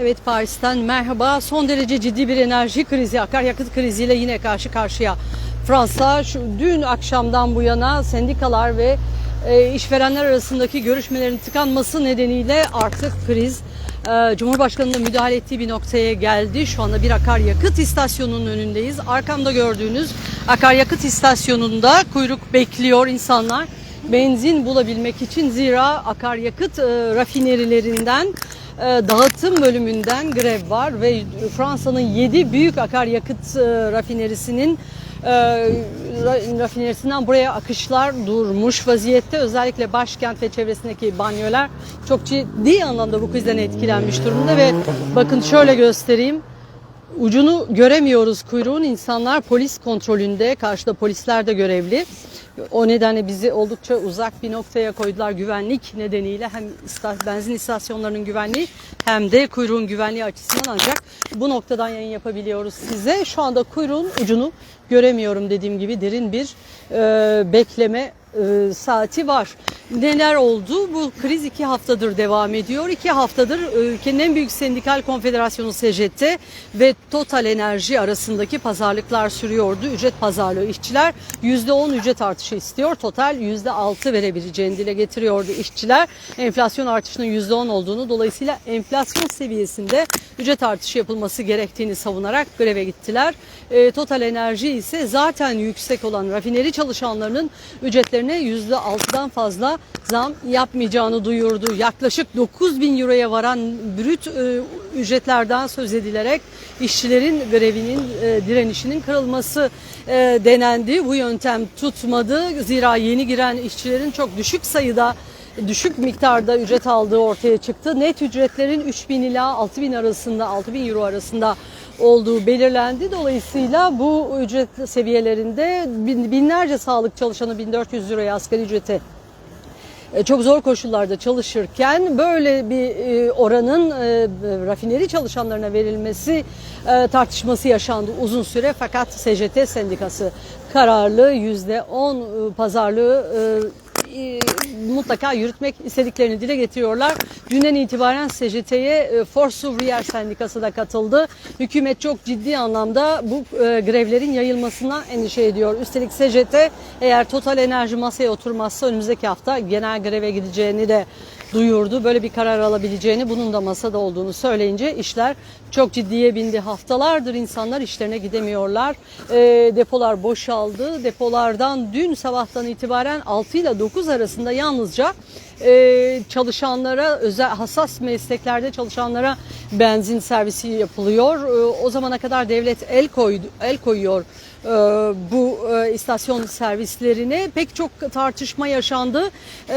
Evet Paris'ten merhaba. Son derece ciddi bir enerji krizi, akaryakıt kriziyle yine karşı karşıya. Fransa şu dün akşamdan bu yana sendikalar ve e, işverenler arasındaki görüşmelerin tıkanması nedeniyle artık kriz e, Cumhurbaşkanı'nın müdahale ettiği bir noktaya geldi. Şu anda bir akaryakıt istasyonunun önündeyiz. Arkamda gördüğünüz akaryakıt istasyonunda kuyruk bekliyor insanlar. Benzin bulabilmek için zira akaryakıt e, rafinerilerinden dağıtım bölümünden grev var ve Fransa'nın 7 büyük akaryakıt e, rafinerisinin e, ra- rafinerisinden buraya akışlar durmuş vaziyette. Özellikle başkent ve çevresindeki banyolar çok ciddi anlamda bu krizden etkilenmiş durumda ve bakın şöyle göstereyim. Ucunu göremiyoruz kuyruğun. İnsanlar polis kontrolünde, karşıda polisler de görevli. O nedenle bizi oldukça uzak bir noktaya koydular güvenlik nedeniyle. Hem benzin istasyonlarının güvenliği hem de kuyruğun güvenliği açısından ancak bu noktadan yayın yapabiliyoruz size. Şu anda kuyruğun ucunu göremiyorum dediğim gibi derin bir e, bekleme e, saati var. Neler oldu? Bu kriz iki haftadır devam ediyor. İki haftadır ülkenin en büyük sendikal konfederasyonu SJT ve Total Enerji arasındaki pazarlıklar sürüyordu. Ücret pazarlığı işçiler %10 ücret artışı istiyor. Total %6 verebileceğini dile getiriyordu işçiler. Enflasyon artışının %10 olduğunu dolayısıyla enflasyon seviyesinde ücret artışı yapılması gerektiğini savunarak greve gittiler. E, Total Enerji ise zaten yüksek olan rafineri çalışanlarının ücretlerine %6'dan fazla zam yapmayacağını duyurdu. Yaklaşık 9 bin euroya varan brüt e, ücretlerden söz edilerek işçilerin grevinin e, direnişinin kırılması e, denendi. Bu yöntem tutmadı. Zira yeni giren işçilerin çok düşük sayıda düşük miktarda ücret aldığı ortaya çıktı. Net ücretlerin 3000 ila 6000 arasında 6000 euro arasında olduğu belirlendi. Dolayısıyla bu ücret seviyelerinde bin- binlerce sağlık çalışanı 1400 euroya asgari ücrete e, çok zor koşullarda çalışırken böyle bir e, oranın e, rafineri çalışanlarına verilmesi tartışması yaşandı uzun süre fakat SJT sendikası kararlı %10 e, pazarlığı e, mutlaka yürütmek istediklerini dile getiriyorlar. Dünden itibaren SJT'ye e, Force Ouvrière Sendikası da katıldı. Hükümet çok ciddi anlamda bu e, grevlerin yayılmasına endişe ediyor. Üstelik SJT eğer Total Enerji masaya oturmazsa önümüzdeki hafta genel greve gideceğini de duyurdu. Böyle bir karar alabileceğini, bunun da masada olduğunu söyleyince işler çok ciddiye bindi. Haftalardır insanlar işlerine gidemiyorlar. E, depolar boşaldı. Depolardan dün sabahtan itibaren 6 ile 9 arasında yalnızca e, çalışanlara, özel hassas mesleklerde çalışanlara benzin servisi yapılıyor. E, o zamana kadar devlet el koydu, el koyuyor e, bu e, istasyon servislerine pek çok tartışma yaşandı. E,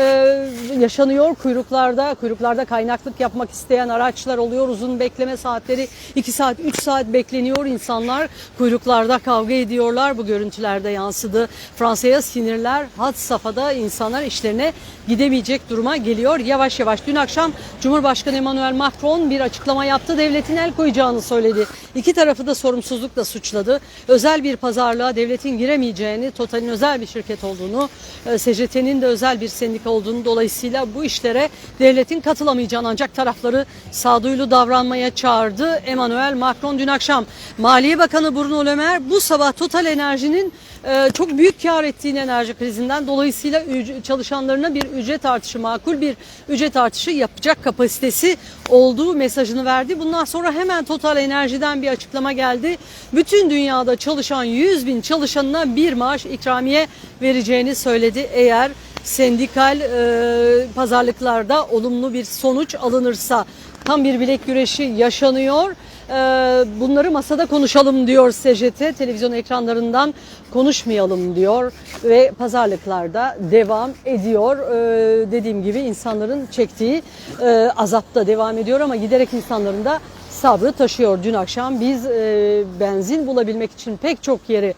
yaşanıyor kuyruklarda, kuyruklarda kaynaklık yapmak isteyen araçlar oluyor. Uzun bekleme saatleri 2 saat, 3 saat bekleniyor. insanlar kuyruklarda kavga ediyorlar. Bu görüntülerde yansıdı. Fransa'ya sinirler had safhada insanlar işlerine gidemeyecek duruma geliyor. Yavaş yavaş dün akşam Cumhurbaşkanı Emmanuel Macron bir açıklama yaptı. Devletin el koyacağını söyledi. İki tarafı da sorumsuzlukla suçladı. Özel bir pazarlığa devletin giremeyeceğini, Total'in özel bir şirket olduğunu, e, SJT'nin de özel bir sendika olduğunu dolayısıyla bu işlere devletin katılamayacağını ancak tarafları sağduyulu davranmaya çağırdı. Emmanuel Macron dün akşam Maliye Bakanı Bruno Le Maire bu sabah Total Enerji'nin e, çok büyük kar ettiğini enerji krizinden dolayısıyla çalışanlarına bir ücret artışı, makul bir ücret artışı yapacak kapasitesi olduğu mesajını verdi. Bundan sonra hemen Total Enerji'den bir açıklama geldi. Bütün dünyada çalışan 100 bin çalışanına bir maaş ikramiye vereceğini söyledi. Eğer sendikal e, pazarlıklarda olumlu bir sonuç alınırsa tam bir bilek güreşi yaşanıyor. Ee, bunları masada konuşalım diyor SJT. Televizyon ekranlarından konuşmayalım diyor ve pazarlıklarda devam ediyor. Ee, dediğim gibi insanların çektiği e, azap da devam ediyor ama giderek insanların da sabrı taşıyor. Dün akşam biz e, benzin bulabilmek için pek çok yeri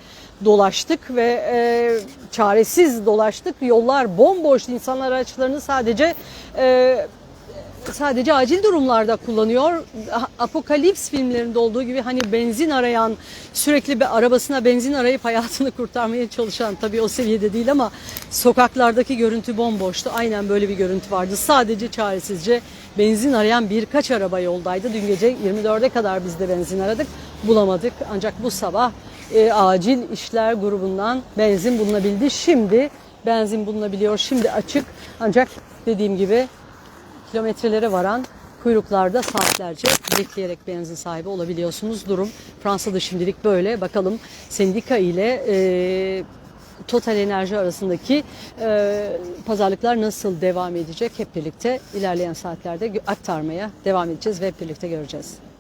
dolaştık ve e, çaresiz dolaştık. Yollar bomboştu. İnsanlar araçlarını sadece e, sadece acil durumlarda kullanıyor. Apokalips filmlerinde olduğu gibi hani benzin arayan, sürekli bir arabasına benzin arayıp hayatını kurtarmaya çalışan tabii o seviyede değil ama sokaklardaki görüntü bomboştu. Aynen böyle bir görüntü vardı. Sadece çaresizce benzin arayan birkaç araba yoldaydı. Dün gece 24'e kadar biz de benzin aradık. Bulamadık. Ancak bu sabah e, acil işler grubundan benzin bulunabildi. Şimdi benzin bulunabiliyor. Şimdi açık. Ancak dediğim gibi kilometrelere varan kuyruklarda saatlerce bekleyerek benzin sahibi olabiliyorsunuz. Durum Fransa'da şimdilik böyle. Bakalım sendika ile e, Total Enerji arasındaki e, pazarlıklar nasıl devam edecek hep birlikte ilerleyen saatlerde aktarmaya devam edeceğiz ve hep birlikte göreceğiz.